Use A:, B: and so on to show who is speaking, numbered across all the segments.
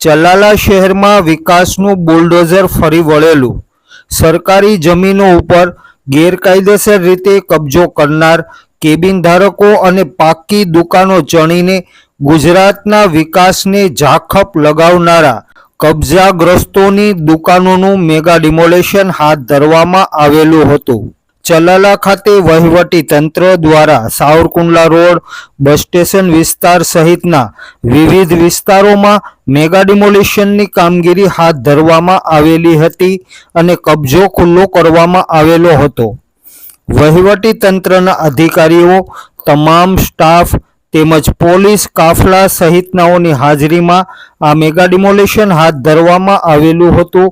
A: ચલાલા શહેરમાં વિકાસનું બુલડોઝર ફરી વળેલું. સરકારી જમીનો ઉપર ગેરકાયદેસર રીતે કબજો કરનાર કેબિન ધારકો અને પાકી દુકાનો ચણીને ગુજરાતના વિકાસને ઝાખપ લગાવનારા કબજાગ્રસ્તોની દુકાનોનું મેગા ડિમોલેશન હાથ ધરવામાં આવેલું હતું. ચલાલા ખાતે વહીવટી તંત્ર દ્વારા સાવરકુંડલા રોડ, બસ સ્ટેશન વિસ્તાર સહિતના વિવિધ વિસ્તારોમાં મેગા ડિમોલિશનની કામગીરી હાથ ધરવામાં આવેલી હતી અને કબજો ખુલ્લો કરવામાં આવેલો હતો. વહીવટી તંત્રના અધિકારીઓ, તમામ સ્ટાફ તેમજ પોલીસ કાફલા સહિતનાઓની હાજરીમાં આ મેગા ડિમોલિશન હાથ ધરવામાં આવેલું હતું.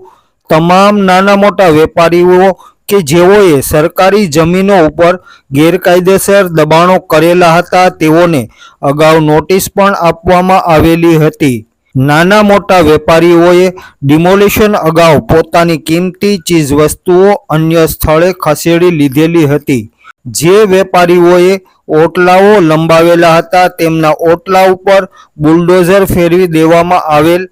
A: તમામ નાના મોટા વેપારીઓ કે જેઓએ સરકારી જમીનો ઉપર ગેરકાયદેસર દબાણો કરેલા હતા, તેઓને અગાઉ નોટિસ પણ આપવામાં આવેલી હતી. નાના મોટા વેપારીઓએ ડિમોલિશન અગાઉ પોતાની કિંમતી ચીજવસ્તુઓ અન્ય સ્થળે ખસેડી લીધેલી હતી. જે વેપારીઓએ ઓટલાઓ લંબાવેલા હતા, તેમના ઓટલા ઉપર બુલડોઝર ફેરવી દેવામાં આવેલ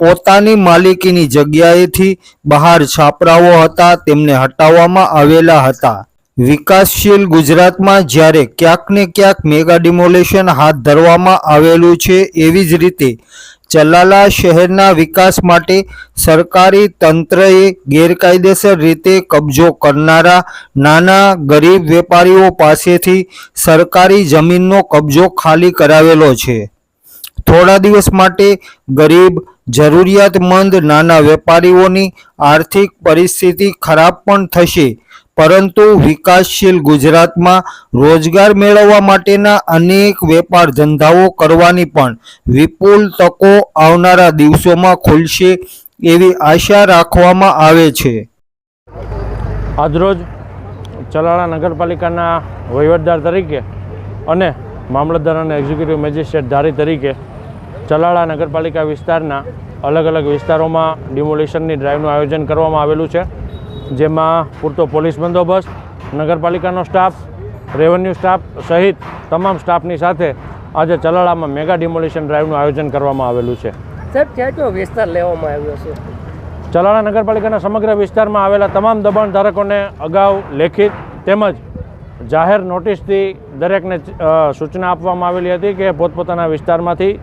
A: પોતાની માલિકીની જગ્યાએથી બહાર છાપરાઓ હતા, તેમને હટાવવામાં આવેલા હતા. વિકાસશીલ ગુજરાતમાં જ્યારે ક્યાંક ને ક્યાંક મેગા ડિમોલેશન હાથ ધરવામાં આવેલું છે, એવી જ રીતે ચલાલા શહેરના વિકાસ માટે સરકારી તંત્રએ ગેરકાયદેસર રીતે કબજો કરનારા નાના ગરીબ વેપારીઓ પાસેથી સરકારી જમીનનો કબજો ખાલી કરાવેલો છે. થોડા દિવસ માટે ગરીબ જરૂરિયાતમંદ નાના વેપારીઓની આર્થિક પરિસ્થિતિ ખરાબ પણ થશે. પરંતુ વિકાસશીલ ગુજરાતમાં રોજગાર મેળવવા માટેના અનેક વેપાર ધંધાઓ કરવાની પણ વિપુલ તકો આવનારા દિવસોમાં ખુલશે એવી આશા રાખવામાં આવે છે.
B: આજરોજ ચલાળા નગરપાલિકાના વહીવટદાર તરીકે અને મામલતદાર અને એક્ઝિક્યુટિવ મેજિસ્ટ્રેટ ધારી તરીકે ચલાળા નગરપાલિકા વિસ્તારના અલગ અલગ વિસ્તારોમાં ડિમોલિશનની ડ્રાઈવનું આયોજન કરવામાં આવેલું છે. જેમાં પૂરતો પોલીસ બંદોબસ્ત નગરપાલિકાનો સ્ટાફ રેવન્યુ સ્ટાફ સહિત તમામ સ્ટાફની સાથે આજે ચલાળામાં મેગા ડિમોલિશન ડ્રાઈવનું આયોજન કરવામાં આવેલું છે.
C: સાહેબ ક્યાં કયો વિસ્તાર લેવામાં આવ્યો છે?
B: ચલાળા નગરપાલિકાના સમગ્ર વિસ્તારમાં આવેલા તમામ દબાણ ધારકોને અગાઉ લેખિત તેમજ જાહેર નોટિસથી દરેકને સૂચના આપવામાં આવેલી હતી કે પોતપોતાના વિસ્તારમાંથી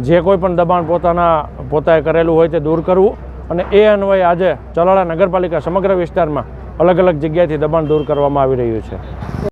B: જે કોઈ પણ દબાણ પોતાના પોતાએ કરેલું હોય તે દૂર કરવું અને એ અન્વયે આજે ચલાળા નગરપાલિકા સમગ્ર વિસ્તારમાં અલગ અલગ જગ્યાએથી દબાણ દૂર કરવામાં આવી રહ્યું છે.